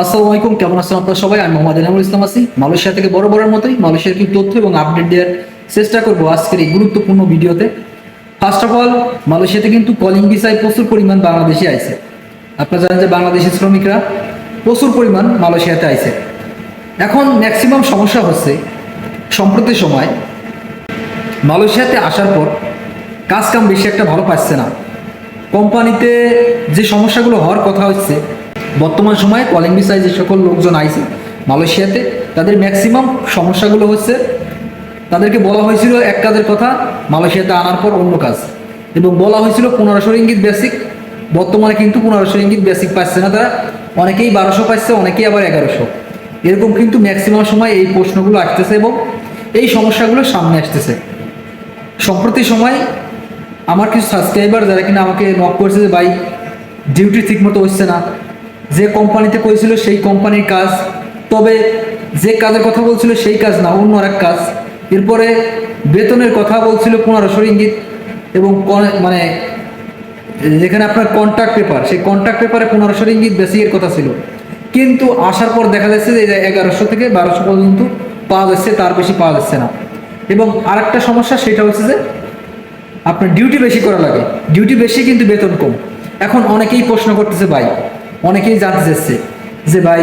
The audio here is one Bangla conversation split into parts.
আসসালামু আলাইকুম, কেমন আছেন আপনারা সবাই? আমি মোহাম্মদ এনামুল ইসলাম আছি। মালয়েশিয়া থেকে বড় বড়ের মতোই মালয়েশিয়ার কি তথ্য এবং আপডেট দেওয়ার চেষ্টা করব আজকের এই গুরুত্বপূর্ণ ভিডিওতে। ফার্স্ট অফ অল মালয়েশিয়াতে কিন্তু কলিং ভিসায় প্রচুর পরিমাণ বাংলাদেশি আছে আপনারা জানেন যে বাংলাদেশি শ্রমিকরা প্রচুর পরিমাণ মালয়েশিয়াতে আইছে। এখন ম্যাক্সিমাম সমস্যা হচ্ছে, সম্প্রতি সময় মালয়েশিয়াতে আসার পর কাজ কাম বেশি একটা ভালো পাচ্ছে না। কোম্পানিতে যে সমস্যাগুলো হওয়ার কথা হচ্ছে বর্তমান সময়ে কলিং ভিসায় যে সকল লোকজন আইছে মালয়েশিয়াতে। তাদের ম্যাক্সিমাম সমস্যাগুলো হচ্ছে, তাদেরকে বলা হয়েছিল এক কাজের কথা, মালয়েশিয়াতে আনার পর অন্য কাজ। এবং বলা হয়েছিল পনেরোশো ইঙ্গিত বেসিক বর্তমানে কিন্তু পনেরোশো ইঙ্গিত বেসিক পাচ্ছে না তারা। অনেকেই বারোশো পাচ্ছে, অনেকেই আবার এগারোশো। এরকম কিন্তু ম্যাক্সিমাম সময় এই প্রশ্নগুলো আসতেছে এবং এই সমস্যাগুলো সামনে আসতেছে। সম্প্রতি সময় আমার কিছু সাবস্ক্রাইবার যারা কিনা আমাকে নক করছে যে, ভাই ডিউটি ঠিক মতো হচ্ছে না। যে কোম্পানিতে করেছিল সেই কোম্পানির কাজ, তবে যে কাজের কথা বলছিল সেই কাজ না, অন্য আরেক কাজ। এরপরে বেতনের কথা বলছিল পনেরোশো ইঙ্গিত এবং মানে যেখানে আপনার কন্ট্রাক্ট পেপার সেই কন্ট্রাক্ট পেপারে পনেরোশো ইঙ্গিত বেসিকের কথা ছিল। কিন্তু আসার পর দেখা যাচ্ছে যে এগারোশো থেকে বারোশো পর্যন্ত পাওয়া যাচ্ছে, তার বেশি পাওয়া যাচ্ছে না। এবং আরেকটা সমস্যা, সেটা হচ্ছে যে আপনার ডিউটি বেশি করা লাগে। ডিউটি বেশি কিন্তু বেতন কম। এখন অনেকেই প্রশ্ন করতেছে, ভাই অনেকেই জানতে চাচ্ছে যে ভাই,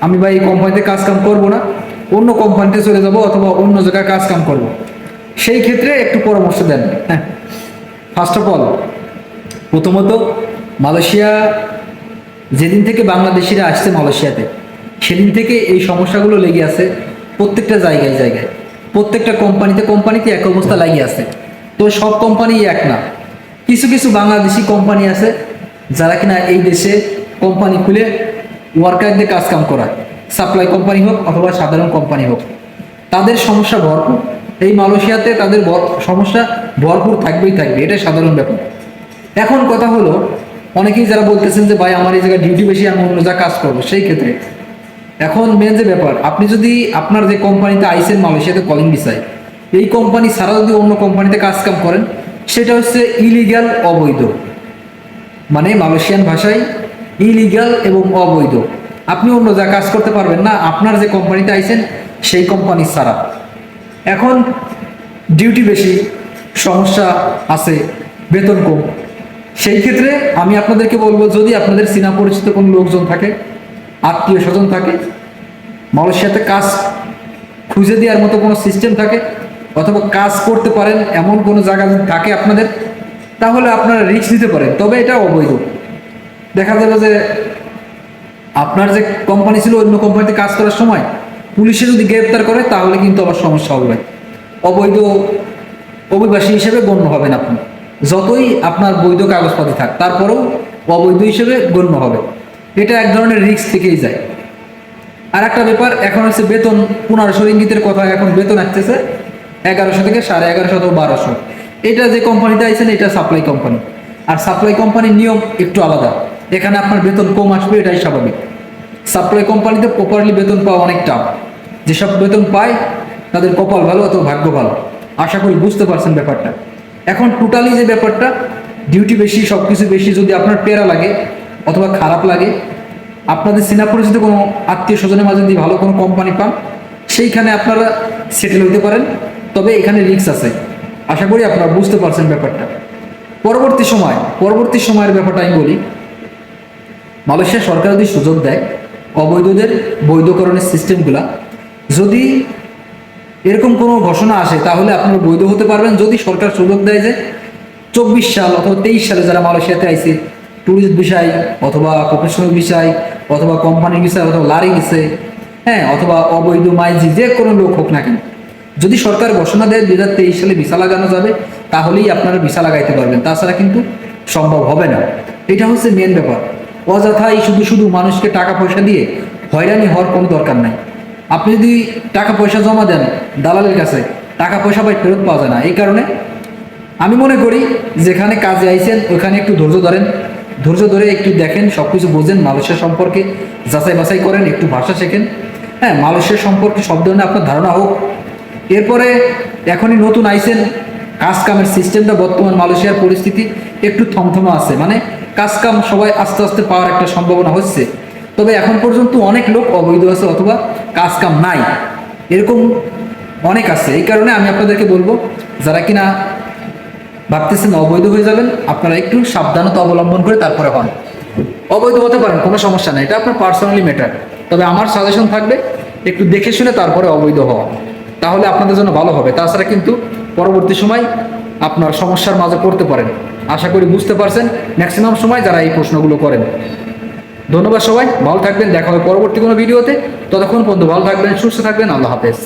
আমি ভাই এই কোম্পানিতে কাজ কাম করব না, অন্য কোম্পানিতে চলে যাব অথবা অন্য জায়গায় কাজ কাম করব। সেই ক্ষেত্রে একটু পরামর্শ দেন। হ্যাঁ। ফার্স্ট অফ অল প্রথমত মালয়েশিয়া, যেদিন থেকে বাংলাদেশিরা আসছে মালয়েশিয়াতে, সেদিন থেকে এই সমস্যাগুলো লেগে আছে প্রত্যেকটা জায়গায় জায়গায়। প্রত্যেকটা কোম্পানিতে কোম্পানিতে এক অবস্থা লাগিয়ে আছে। তো সব কোম্পানি এক না। কিছু কিছু বাংলাদেশি কোম্পানি আছে যারা কিনা এই দেশে কোম্পানি খুলে ওয়ার্কারদের কাজ কাম করায় সাপ্লাই কোম্পানি হোক অথবা সাধারণ কোম্পানি হোক, তাদের সমস্যা ভরপুর। এই মালয়েশিয়াতে তাদের সমস্যা ভরপুর থাকবেই থাকবে, এটাই সাধারণ ব্যাপার। এখন কথা হলো, অনেকেই যারা বলতেছেন যে, ভাই, আমার এই জায়গায় ডিউটি বেশি, আমি অন্য জায়গায় কাজ করব। সেই ক্ষেত্রে, এখন মেন যে ব্যাপার, আপনি যদি আপনার যে কোম্পানিতে আইসেন মালয়েশিয়াতে কলিং ভিসায় এই কোম্পানি ছাড়া যদি অন্য কোম্পানিতে কাজ কাম করেন, সেটা হচ্ছে ইলিগ্যাল অবৈধ। মানে মালয়েশিয়ান ভাষায় ইলিগ্যাল এবং অবৈধ। আপনি অন্য জায়গায় কাজ করতে পারবেন না, আপনার যে কোম্পানিতে আইছেন, সেই কোম্পানি ছাড়া। এখন ডিউটি বেশি, সমস্যা আছে, বেতন কম। সেই ক্ষেত্রে আমি আপনাদেরকে বলব, যদি আপনাদের চেনা পরিচিত কোনো লোকজন থাকে, আত্মীয় স্বজন থাকে, মালয়েশিয়াতে কাজ খুঁজে দেওয়ার মতো কোনো সিস্টেম থাকে, অথবা কাজ করতে পারেন এমন কোনো জায়গা থাকে আপনাদের, তাহলে আপনারা রিস্ক নিতে পারেন। তবে এটা অবৈধ। দেখা যাবে যে আপনার যে কোম্পানি ছিল অন্য কোম্পানিতে কাজ করার সময় পুলিশে যদি গ্রেপ্তার করে, তাহলে কিন্তু আবার সমস্যা হবে। অবৈধ, অভিবাসী হিসেবে গণ্য হবেন আপনি। যতই আপনার বৈধ কাগজপাতি থাক, তারপরেও অবৈধ হিসেবে গণ্য হবে। এটা এক ধরনের রিস্ক থেকেই যায়। আর একটা ব্যাপার, এখন হচ্ছে বেতন, পনেরোশো ইঙ্গিতের কথা এখন বেতন আসতেছে, এগারোশো থেকে সাড়ে এগারোশো অথবা বারোশো। এটা যে কোম্পানিতে আইছেন, এটা সাপ্লাই কোম্পানি আর সাপ্লাই কোম্পানির নিয়ম একটু আলাদা। এখানে আপনার বেতন কম আসবে, এটাই স্বাভাবিক। সাপ্লাই কোম্পানিতে প্রপারলি বেতন পাওয়া অনেক টাফ যেসব বেতন পায়, তাদের কপাল ভালো অথবা ভাগ্য ভালো। আশা করি বুঝতে পারছেন ব্যাপারটা। এখন টোটালি যে ব্যাপারটা ডিউটি বেশি সব কিছু বেশি, যদি আপনার পেরা লাগে অথবা খারাপ লাগে, আপনাদের চেনা পরিচিত কোনো আত্মীয় স্বজনের মাঝে যদি ভালো কোনো কোম্পানি পান, সেইখানে আপনারা সেটেল হতে পারেন। তবে এখানে রিক্স আছে। আশা করি আপনারা বুঝতে পারছেন ব্যাপারটা। পরবর্তী সময়, পরবর্তী সময়ের ব্যাপারটা আমি বলি মালয়েশিয়া সরকার যদি সুযোগ দেয়, অবৈধদের বৈধকরণের সিস্টেমগুলা, যদি এরকম কোনো ঘোষণা আসে, তাহলে আপনারা বৈধ হতে পারবেন। যদি সরকার সুযোগ দেয় যে চব্বিশ সাল অথবা তেইশ সালে যারা মালয়েশিয়াতে আইছে ট্যুরিস্ট বিষয় অথবা প্রফেশনাল বিষয় অথবা কোম্পানির বিষয় অথবা লারি গেছে হ্যাঁ অথবা অবৈধ মাইজি যে কোনো লোক হোক না কেন, যদি সরকার ঘোষণা দেয় দুই হাজার তেইশ সালে ভিসা লাগানো যাবে, তাহলেই আপনারা ভিসা লাগাইতে পারবেন। তাছাড়া কিন্তু সম্ভব হবে না। এটা হচ্ছে মেন ব্যাপার। অযথাই শুধু শুধু মানুষকে টাকা পয়সা দিয়ে হয়রানি হওয়ার কোনো দরকার নাই। আপনি যদি টাকা পয়সা জমা দেন দালালের কাছে, টাকা পয়সা পাই ফেরত পাওয়া যায় না। এই কারণে আমি মনে করি যেখানে কাজে আইছেন, ওখানে একটু ধৈর্য ধরেন। ধৈর্য ধরে একটু দেখেন সব কিছু বোঝেন মালয়েশিয়া সম্পর্কে যাচাই বাছাই করেন, একটু ভাষা শেখেন। হ্যাঁ মালয়েশিয়া সম্পর্কে সব ধরনের আপনার ধারণা হোক। এরপরে এখনই নতুন আইছেন কাজ কামের সিস্টেমটা বর্তমান মালয়েশিয়ার পরিস্থিতি একটু থমথমা আছে। মানে কাজ কাম সবাই আস্তে আস্তে পাওয়ার একটা সম্ভাবনা হচ্ছে। তবে এখন পর্যন্ত অনেক লোক অবৈধ আছে অথবা কাজ কাম নাই। এরকম অনেক আছে। এই কারণে আমি আপনাদেরকে বলব, যারা কিনা ভাবতেছেন অবৈধ হয়ে যাবেন, আপনারা একটু সাবধানতা অবলম্বন করে তারপরে হন। অবৈধ হতে পারেন, কোনো সমস্যা নেই। এটা আপনার পার্সোনালি ম্যাটার তবে আমার সাজেশন থাকবে, একটু দেখে শুনে তারপরে অবৈধ হওয়া। তাহলে আপনাদের জন্য ভালো হবে। তাছাড়া কিন্তু পরবর্তী সময় আপনার সমস্যার মাঝে পড়তে পারেন। আশা করি বুঝতে পারছেন। ম্যাক্সিমাম সময় যারা এই প্রশ্নগুলো করেন। ধন্যবাদ সবাই, ভালো থাকবেন, দেখা হবে পরবর্তী কোনো ভিডিওতে। ততক্ষণ পর্যন্ত ভালো থাকবেন, সুস্থ থাকবেন, আল্লাহ হাফেজ।